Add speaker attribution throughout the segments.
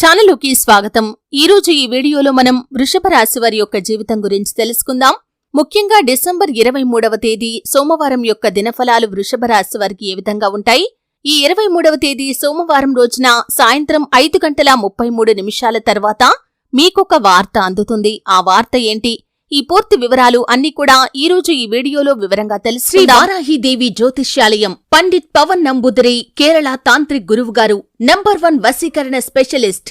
Speaker 1: ఛానలుకి స్వాగతం. ఈ రోజు ఈ వీడియోలో మనం వృషభ రాశి వారి యొక్క జీవితం గురించి తెలుసుకుందాం. ముఖ్యంగా డిసెంబర్ ఇరవై మూడవ తేదీ సోమవారం యొక్క దినఫలాలు వృషభ రాశి వారికి ఏ విధంగా ఉంటాయి? ఈ ఇరవై మూడవ తేదీ సోమవారం రోజున సాయంత్రం ఐదు గంటల ముప్పై మూడు నిమిషాల తర్వాత మీకొక వార్త అందుతుంది. ఆ వార్త ఏంటి? ఈ పూర్తి వివరాలు అన్ని కూడా ఈ రోజు ఈ వీడియోలో వివరంగా తెలుసు శ్రీ వారాహిదేవి జ్యోతిష్యాలయం పండిత్ పవన్ నంబుదరి కేరళ తాంత్రిక్ గురువు గారు నంబర్ వన్ వశీకరణ స్పెషలిస్ట్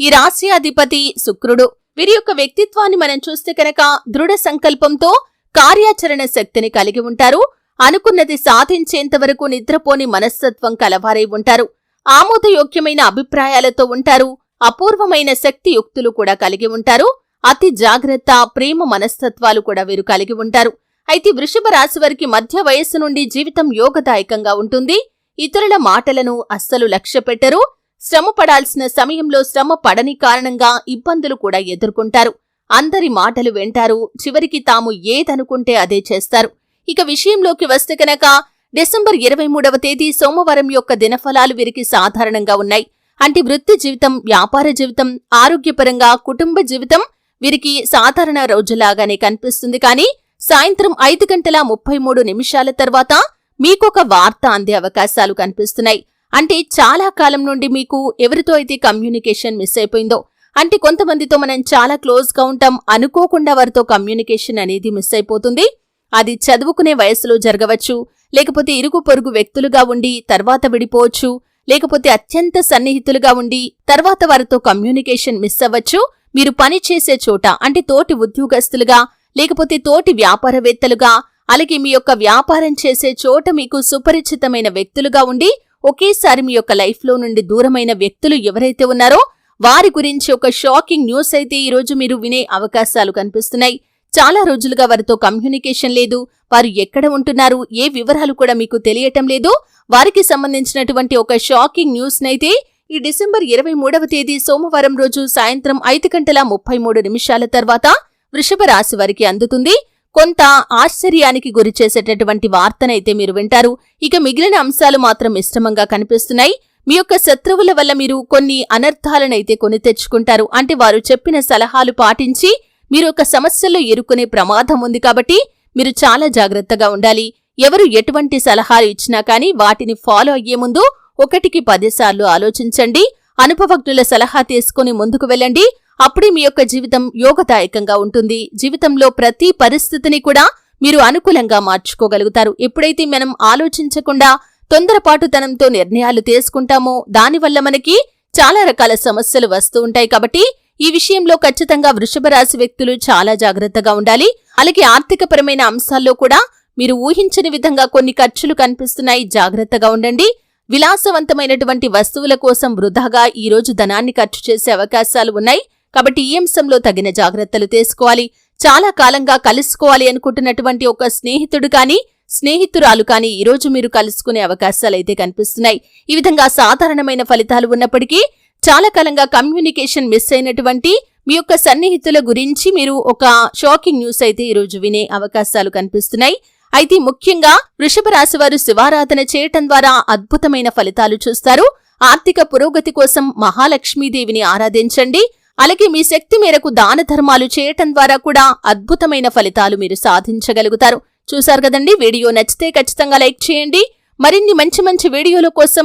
Speaker 1: ఈ రాశి అధిపతి శుక్రుడు. వీరి యొక్క వ్యక్తిత్వాన్ని మనం చూస్తే కనుక దృఢ సంకల్పంతో కార్యాచరణ శక్తిని కలిగి ఉంటారు. అనుకున్నది సాధించేంత వరకు నిద్రపోని మనస్తత్వం కలవారై ఉంటారు. ఆమోదయోగ్యమైన అభిప్రాయాలతో ఉంటారు. అపూర్వమైన శక్తి యుక్తులు కూడా కలిగి ఉంటారు. అతి జాగ్రత్త ప్రేమ మనస్తత్వాలు కూడా వీరు కలిగి ఉంటారు. అయితే వృషభ రాశి వారికి మధ్య వయస్సు నుండి జీవితం యోగదాయకంగా ఉంటుంది. ఇతరుల మాటలను అస్సలు లక్ష్య పెట్టరు శ్రమ పడాల్సిన సమయంలో శ్రమ పడని కారణంగా ఇబ్బందులు కూడా ఎదుర్కొంటారు. అందరి మాటలు వింటారు. చివరికి తాము ఏదనుకుంటే అదే చేస్తారు. ఇక విషయంలోకి వస్తే కనుక డిసెంబర్ ఇరవై మూడవ తేదీ సోమవారం యొక్క దినఫలాలు వీరికి సాధారణంగా ఉన్నాయి. అంటే వృత్తి జీవితం వ్యాపార జీవితం ఆరోగ్యపరంగా కుటుంబ జీవితం వీరికి సాధారణ రోజులాగానే కనిపిస్తుంది. కానీ సాయంత్రం ఐదు గంటల ముప్పై మూడు నిమిషాల తర్వాత మీకొక వార్త అందే అవకాశాలు కనిపిస్తున్నాయి. అంటే చాలా కాలం నుండి మీకు ఎవరితో అయితే కమ్యూనికేషన్ మిస్ అయిపోయిందో అంటే కొంతమందితో మనం చాలా క్లోజ్గా ఉంటాం అనుకోకుండా వారితో కమ్యూనికేషన్ అనేది మిస్ అయిపోతుంది. అది చదువుకునే వయసులో జరగవచ్చు లేకపోతే ఇరుగు పొరుగు వ్యక్తులుగా ఉండి తర్వాత విడిపోవచ్చు లేకపోతే అత్యంత సన్నిహితులుగా ఉండి తర్వాత వారితో కమ్యూనికేషన్ మిస్ అవ్వచ్చు. మీరు పని చేసే చోట అంటే తోటి ఉద్యోగస్తులుగా లేకపోతే తోటి వ్యాపారవేత్తలుగా అలాగే మీ యొక్క వ్యాపారం చేసే చోట మీకు సుపరిచితమైన వ్యక్తులుగా ఉండి ఒకేసారి మీ యొక్క లైఫ్లో నుండి దూరమైన వ్యక్తులు ఎవరైతే ఉన్నారో వారి గురించి ఒక షాకింగ్ న్యూస్ అయితే ఈరోజు మీరు వినే అవకాశాలు కనిపిస్తున్నాయి. చాలా రోజులుగా వారితో కమ్యూనికేషన్ లేదు. వారు ఎక్కడ ఉంటున్నారు? ఏ వివరాలు కూడా మీకు తెలియటం లేదు. వారికి సంబంధించినటువంటి ఒక షాకింగ్ న్యూస్ నైతే ఈ డిసెంబర్ ఇరవై మూడవ తేదీ సోమవారం రోజు సాయంత్రం ఐదు గంటల ముప్పై మూడు నిమిషాల తర్వాత వృషభ రాశి వారికి అందుతుంది. కొంత ఆశ్చర్యానికి గురి చేసేటటువంటి వార్తనైతే మీరు వింటారు. ఇక మిగిలిన అంశాలు మాత్రం ఇష్టమంగా కనిపిస్తున్నాయి. మీ యొక్క శత్రువుల వల్ల మీరు కొన్ని అనర్థాలనైతే కొని తెచ్చుకుంటారు. అంటే వారు చెప్పిన సలహాలు పాటించి మీరు ఒక సమస్యలో ఎరుకునే ప్రమాదం ఉంది కాబట్టి మీరు చాలా జాగ్రత్తగా ఉండాలి. ఎవరు ఎటువంటి సలహాలు ఇచ్చినా కానీ వాటిని ఫాలో అయ్యే ముందు ఒకటికి పదిసార్లు ఆలోచించండి. అనుభవజ్ఞుల సలహా తీసుకుని ముందుకు వెళ్ళండి. అప్పుడే మీ యొక్క జీవితం యోగదాయకంగా ఉంటుంది. జీవితంలో ప్రతి పరిస్థితిని కూడా మీరు అనుకూలంగా మార్చుకోగలుగుతారు. ఎప్పుడైతే మనం ఆలోచించకుండా తొందరపాటుతనంతో నిర్ణయాలు తీసుకుంటామో దానివల్ల మనకి చాలా రకాల సమస్యలు వస్తూ ఉంటాయి. కాబట్టి ఈ విషయంలో ఖచ్చితంగా వృషభ రాశి వ్యక్తులు చాలా జాగ్రత్తగా ఉండాలి. అలాగే ఆర్థికపరమైన అంశాల్లో కూడా మీరు ఊహించని విధంగా కొన్ని ఖర్చులు కనిపిస్తున్నాయి. జాగ్రత్తగా ఉండండి. విలాసవంతమైనటువంటి వస్తువుల కోసం వృధాగా ఈ రోజు ధనాన్ని ఖర్చు చేసే అవకాశాలు ఉన్నాయి. కాబట్టి ఈ అంశంలో తగిన జాగ్రత్తలు తీసుకోవాలి. చాలా కాలంగా కలుసుకోవాలి అనుకుంటున్నటువంటి ఒక స్నేహితుడు కానీ స్నేహితురాలు కానీ ఈరోజు మీరు కలుసుకునే అవకాశాలైతే కనిపిస్తున్నాయి. ఈ విధంగా సాధారణమైన ఫలితాలు ఉన్నప్పటికీ చాలా కాలంగా కమ్యూనికేషన్ మిస్ అయినటువంటి మీ యొక్క సన్నిహితుల గురించి మీరు ఒక షాకింగ్ న్యూస్ అయితే ఈరోజు వినే అవకాశాలు కనిపిస్తున్నాయి. అయితే ముఖ్యంగా వృషభ రాశి వారు శివారాధన చేయటం ద్వారా అద్భుతమైన ఫలితాలు చూస్తారు. ఆర్థిక పురోగతి కోసం మహాలక్ష్మీదేవిని ఆరాధించండి. అలాగే మీ శక్తి మేరకు దాన ధర్మాలు చేయటం ద్వారా కూడా అద్భుతమైన ఫలితాలు మీరు సాధించగలుగుతారు. చూశారు కదండి? వీడియో నచ్చితే ఖచ్చితంగా లైక్ చేయండి. మరిన్ని మంచి మంచి వీడియోల కోసం